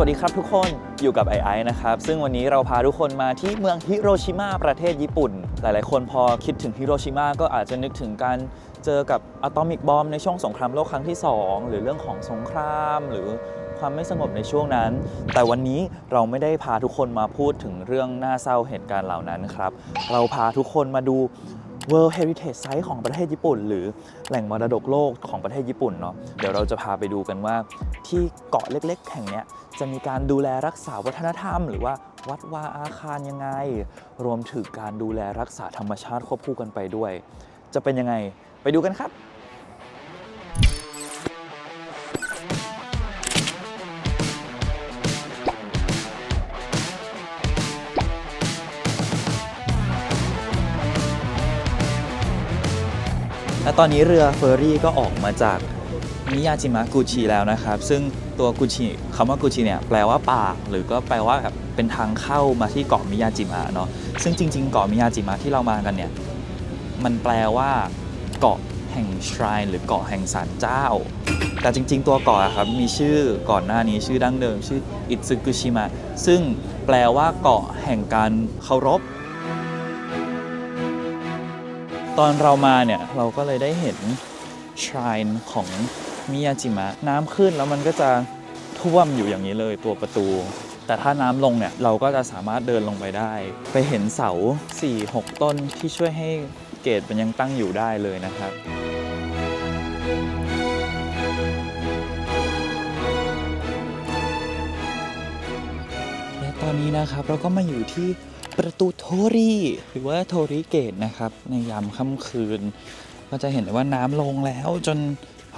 สวัสดีครับทุกคนอยู่กับไอไอนะครับ ซึ่งวันนี้เราพาทุกคนมาที่เมืองฮิโรชิมาประเทศญี่ปุ่น หลายๆ คนพอคิดถึงฮิโรชิมาก็อาจจะนึกถึงการเจอกับอะตอมิกบอมในช่วงสงครามโลกครั้งที่ 2 หรือเรื่องของสงคราม หรือความไม่สงบในช่วงนั้น แต่วันนี้เราไม่ได้พาทุกคนมาพูดถึงเรื่องน่าเศร้าเหตุการณ์เหล่านั้นครับ เราพาทุกคนมาดู World Heritage Site ของประเทศญี่ปุ่น หรือแหล่งมรดกโลกของประเทศญี่ปุ่นเนาะเดี๋ยวเราจะพาไปดูกันว่า ที่เกาะเล็กๆ แห่งนี้จะมีการดูแลรักษาวัฒนธรรม หรือว่าวัดวาอาคารยังไง รวมถึงการดูแลรักษาธรรมชาติควบคู่กันไปด้วย จะเป็นยังไงไปดูกันครับ และตอนนี้เรือเฟอร์รี่ก็ออกมาจากมิยาจิมะกุชิแล้วนะครับ ซึ่งตัวกุชิคำว่ากุชิเนี่ยแปลว่าปากหรือก็แปลว่าแบบเป็นทางเข้ามาที่เกาะมิยาจิมะเนาะซึ่งจริง ๆ เกาะมิยาจิมะที่เรามากันเนี่ยมันแปลว่าเกาะแห่ง shrine หรือเกาะแห่งศาลเจ้า แต่จริง ๆ ตัวเกาะอะครับมีชื่อก่อนหน้านี้ชื่อดั้งเดิม ชื่ออิตซึกุชิมะซึ่งแปลว่าเกาะแห่งการเคารพ ตอนเรามาเนี่ย เราก็เลยได้เห็น shrine ของมิยาจิมะ น้ำขึ้นแล้วมันก็จะท่วมอยู่อย่างนี้เลยตัวประตู แต่ถ้าน้ำลงเนี่ย เราก็จะสามารถเดินลงไปได้ ไปเห็นเสา 4-6 ต้นที่ช่วยให้เกตมันยังตั้งอยู่ได้เลยนะครับและตอนนี้นะครับเราก็มาอยู่ที่ ประตูโทรีหรือว่าโทริเกตนะครับ ในยามค่ำคืน ก็จะเห็นได้ว่าน้ำลงแล้วจน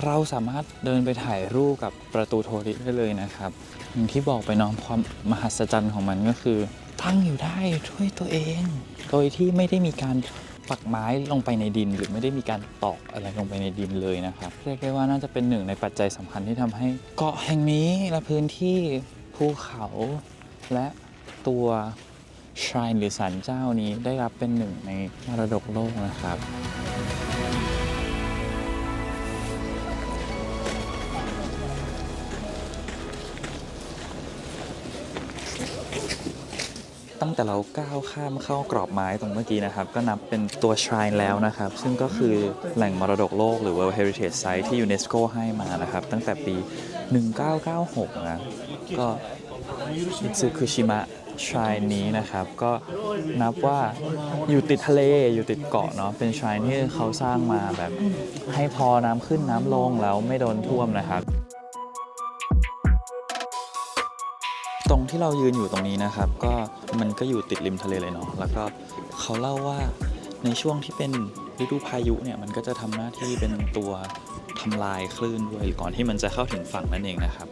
เราสามารถเดินไปถ่ายรูปกับประตูโทริได้เลยนะครับอย่างที่บอกไปน้องความมหัศจรรย์ของมันก็คือ ตั้งอยู่ได้ด้วยตัวเอง โดยที่ไม่ได้มีการปักไม้ลงไปในดิน หรือไม่ได้มีการตอกอะไรลงไปในดินเลยนะครับเรียกได้ว่าน่าจะเป็นหนึ่งในปัจจัยสำคัญที่ทำให้ เกาะแห่งนี้และพื้นที่ภูเขาและตัว shrine หรือศาลเจ้านี้ได้รับเป็นหนึ่งในมรดกโลกนะครับ ตั้งแต่เราก้าวข้ามเข้ากรอบไม้ตรงเมื่อกี้นะครับ ก็นับเป็นตัว shrine แล้วนะครับ ซึ่งก็คือแหล่งมรดกโลกหรือ World Heritage Site ที่ยูเนสโกให้มานะครับ ตั้งแต่ปี 1996 นะ ก็อิตซึคุชิมะ shrine นี้นะครับ ก็นับว่าอยู่ติดทะเลอยู่ติดเกาะเนาะเป็น shrine ที่เขาสร้างมาแบบให้พอน้ำขึ้นน้ำลงแล้วไม่โดนท่วมนะครับตรงที่เรายืนอยู่ตรงนี้นะครับ ก็มันก็อยู่ติดริมทะเลเลยเนาะแล้วก็เขาเล่าว่าในช่วงที่เป็นฤดูพายุเนี่ยมันก็จะทำหน้าที่เป็นตัวทำลายคลื่นด้วยก่อนที่มันจะเข้าถึงฝั่งนั่นเองนะครับ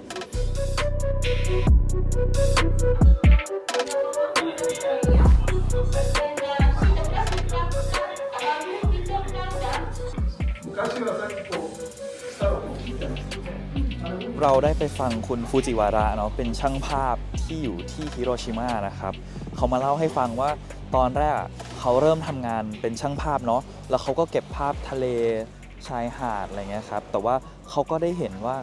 เราได้ไปฟังคุณฟูจิวาระเนาะเป็นช่างภาพที่อยู่ที่ฮิโรชิมานะครับเขามาเล่าให้ฟังว่าตอนแรกเขาเริ่มทำงานเป็นช่างภาพเนาะแล้วเขาก็เก็บภาพทะเลชายหาดอะไรเงี้ยครับแต่ว่าเขาก็ได้เห็นว่า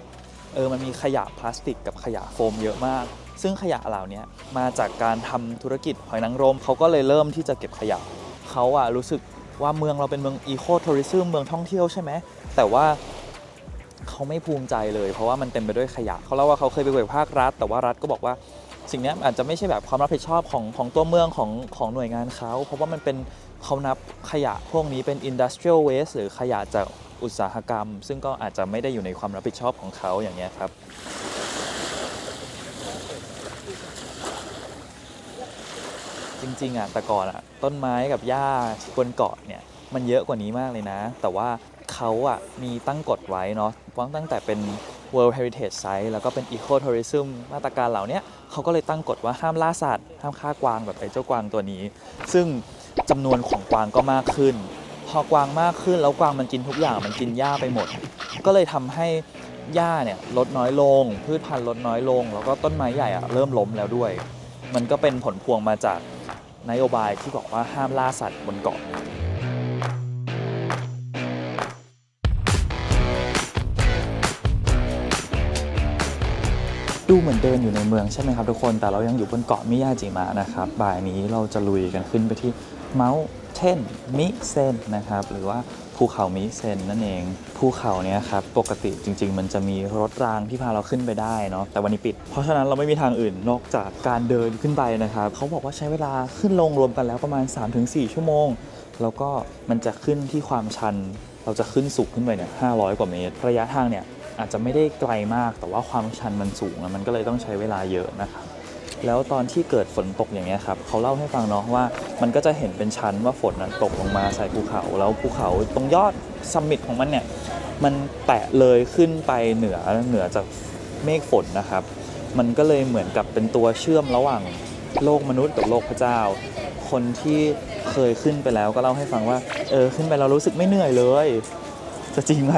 เออมันมีขยะพลาสติกกับขยะโฟมเยอะมาก ซึ่งขยะเหล่านี้มาจากการทำธุรกิจหอยนางรมเขาก็เลยเริ่มที่จะเก็บขยะเขาอะรู้สึกว่าเมืองเราเป็นเมืองอีโคทัวริซึมเมืองท่องเที่ยวใช่ไหมแต่ว่า เขาไม่ภูมิใจเลย เพราะว่ามันเต็มไปด้วยขยะเขาเล่าว่าเขาเคยไปคุยกับภาครัฐ แต่ว่ารัฐก็บอกว่าสิ่งนี้อาจจะไม่ใช่แบบความรับผิดชอบของของตัวเมืองของของหน่วยงานเขา เพราะว่ามันเป็นเขานับขยะพวกนี้เป็น industrial waste หรือขยะจากอุตสาหกรรม ซึ่งก็อาจจะไม่ได้อยู่ในความรับผิดชอบของเขาอย่างเงี้ยครับจริงๆอะแต่ก่อนอะต้นไม้กับหญ้าบนเกาะเนี่ยมันเยอะกว่านี้มากเลยนะ แต่ว่า เขาอะมีตั้งกฎไว้เนาะตั้งแต่เป็น World Heritage Site แล้วก็เป็น Eco Tourism มาตรการเหล่านี้เขาก็เลยตั้งกฎว่าห้ามล่าสัตว์ห้ามฆ่ากวางแบบไอ้เจ้ากวางตัวนี้ ซึ่งจำนวนของกวางก็มากขึ้น พอกวางมากขึ้นแล้วกวางมันกินทุกอย่างมันกินหญ้าไปหมด ก็เลยทำให้หญ้าเนี่ยลดน้อยลง พืชพันธุ์ลดน้อยลง แล้วก็ต้นไม้ใหญ่อะเริ่มล้มแล้วด้วย มันก็เป็นผลพวงมาจากนโยบายที่บอกว่าห้ามล่าสัตว์บนเกาะ ดูเหมือนเดินอยู่ในเมืองใช่ไหมครับทุกคน แต่เรายังอยู่บนเกาะมิยาจิมะนะครับ บ่ายนี้เราจะลุยกันขึ้นไปที่เมาส์เทนมิเซนนะครับ หรือว่าภูเขามิเซนนั่นเอง ภูเขาเนี้ยครับ ปกติจริง ๆ มันจะมีรถรางที่พาเราขึ้นไปได้เนาะ แต่วันนี้ปิด เพราะฉะนั้นเราไม่มีทางอื่นนอกจากการเดินขึ้นไปนะครับ เขาบอกว่าใช้เวลาขึ้นลงรวมกันแล้วประมาณ 3-4 ชั่วโมง แล้วก็มันจะขึ้นที่ความชัน เราจะขึ้นสูงขึ้นไปเนี่ย500 กว่าเมตร ระยะทางเนี่ย อาจจะไม่ได้ไกลมาก แต่ว่าความชันมันสูงอะมันก็เลยต้องใช้เวลาเยอะนะครับแล้วตอนที่เกิดฝนตกอย่างเงี้ยครับเขาเล่าให้ฟังเนาะว่ามันก็จะเห็นเป็นชั้นว่าฝนนั้นตกลงมาใส่ภูเขา แล้วภูเขาตรงยอดซัมมิตของมันเนี่ยมันแตะเลยขึ้นไปเหนือเหนือจากเมฆฝนนะครับ มันก็เลยเหมือนกับเป็นตัวเชื่อมระหว่างโลกมนุษย์กับโลกพระเจ้า คนที่เคยขึ้นไปแล้วก็เล่าให้ฟังว่าเออขึ้นไปเรารู้สึกไม่เหนื่อยเลย จะจริงไหม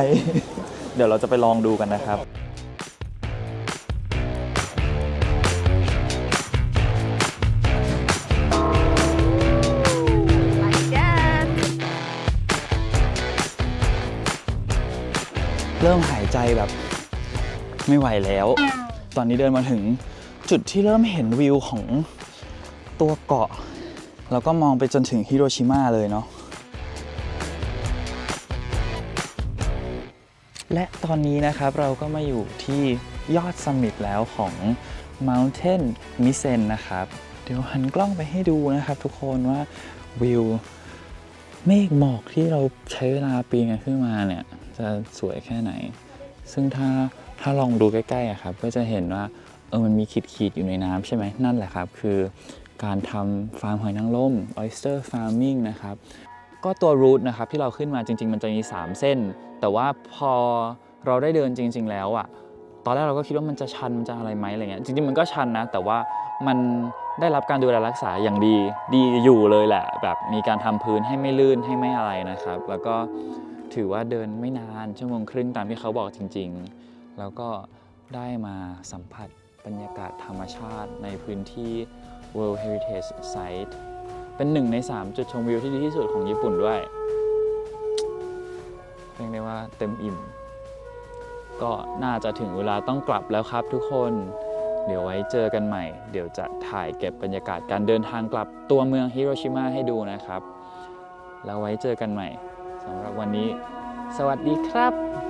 เดี๋ยวเราจะไปลองดูกันนะครับเริ่มหายใจแบบไม่ไหวแล้ว ตอนนี้เดินมาถึงจุดที่เริ่มเห็นวิวของตัวเกาะ แล้วก็มองไปจนถึงฮิโรชิมาเลยเนาะ และตอนนี้นะครับเราก็มาอยู่ที่ยอดสมิธแล้วของ Mountain m i s e n นะครับ เดี๋ยวหันกล้องไปให้ดูนะครับทุกคนว่าวิวเมฆหมอกที่เราใช้เวลาปีนกันขึ้นมาเนี่ย จะสวยแค่ไหน ซึ่งถ้าถ้าลองดูใกล้ๆอะครับ ก็จะเห็นว่าเออมันมีขีดๆอยู่ในน้ำใช่ไหมนั่นแหละครับ คือการทำฟาร์มหอยนางรม oyster farming นะครับ ก็ตัวรูทนะครับที่เราขึ้นมาจริง ๆ มันจะมี 3 เส้น แต่ว่าพอเราได้เดินจริง ๆ แล้วอะตอนแรกเราก็คิดว่ามันจะชันมันจะอะไรไหมอะไรเงี้ยจริงๆมันก็ชันนะ แต่ว่ามันได้รับการดูแลรักษาอย่างดีดีอยู่เลยแหละ แบบมีการทำพื้นให้ไม่ลื่นให้ไม่อะไรนะครับ แล้วก็ถือว่าเดินไม่นานชั่วโมงครึ่งตามที่เขาบอกจริง ๆ แล้วก็ได้มาสัมผัสบรรยากาศธรรมชาติในพื้นที่ World Heritage Site เป็นหนึ่งใน 3 จุดชมวิวที่ดีที่สุดของญี่ปุ่นด้วยเรียกได้ว่าเต็มอิ่ม ก็น่าจะถึงเวลาต้องกลับแล้วครับทุกคน เดี๋ยวไว้เจอกันใหม่ เดี๋ยวจะถ่ายเก็บบรรยากาศการเดินทางกลับตัวเมืองฮิโรชิมาให้ดูนะครับ แล้วไว้เจอกันใหม่สำหรับวันนี้ สวัสดีครับ